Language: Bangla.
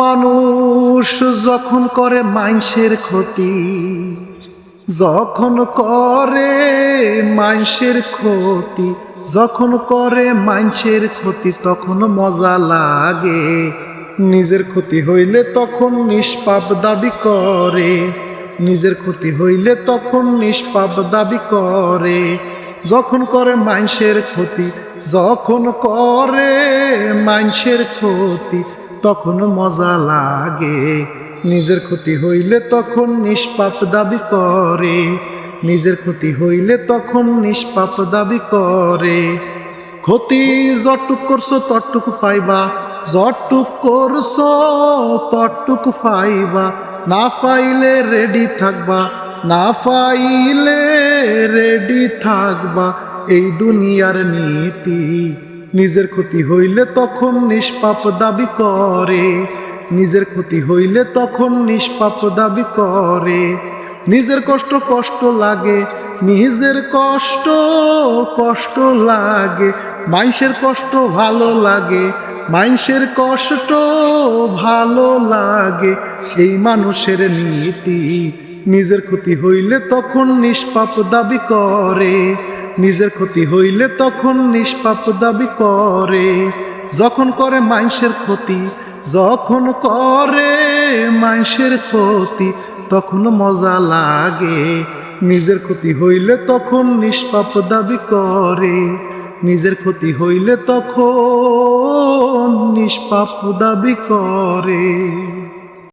মানুষ যখন করে মাইনসের ক্ষতি, যখন করে মাইনসের ক্ষতি, যখন করে মাইনসের ক্ষতি, তখন মজা লাগে। নিজের ক্ষতি হইলে তখন নিষ্পাপ দাবি করে। নিজের ক্ষতি হইলে তখন নিষ্পাপ দাবি করে। যখন করে মাইনসের ক্ষতি, যখন করে মাইনসের ক্ষতি তখন মজা লাগে। নিজের ক্ষতি হইলে তখন নিষ্পাপ দাবি করে। নিজের ক্ষতি হইলে তখন নিষ্পাপ দাবি করে। ক্ষতি যটুক করছ তটুকু পাইবা যটুক করছ তটুকু পাইবা না পাইলে রেডি থাকবা, না পাইলে রেডি থাকবা। এই দুনিয়ার নীতি নিজের ক্ষতি হইলে তখন নিষ্পাপ দাবি করে। নিজের ক্ষতি হইলে তখন নিষ্পাপ দাবি করে। নিজের কষ্ট কষ্ট লাগে, নিজের কষ্ট কষ্ট লাগে। মাইসের কষ্ট ভালো লাগে মাইসের কষ্ট ভালো লাগে। এই মানুষের নীতি, নিজের ক্ষতি হইলে তখন নিষ্পাপ দাবি করে। নিজের ক্ষতি হইলে তখন নিষ্পাপ দাবি করে। যখন করে মাইসের ক্ষতি, যখন করে মাইসের ক্ষতি, তখন মজা লাগে। নিজের ক্ষতি হইলে তখন নিষ্পাপ দাবি করে। নিজের ক্ষতি হইলে তখন নিষ্পাপ দাবি করে।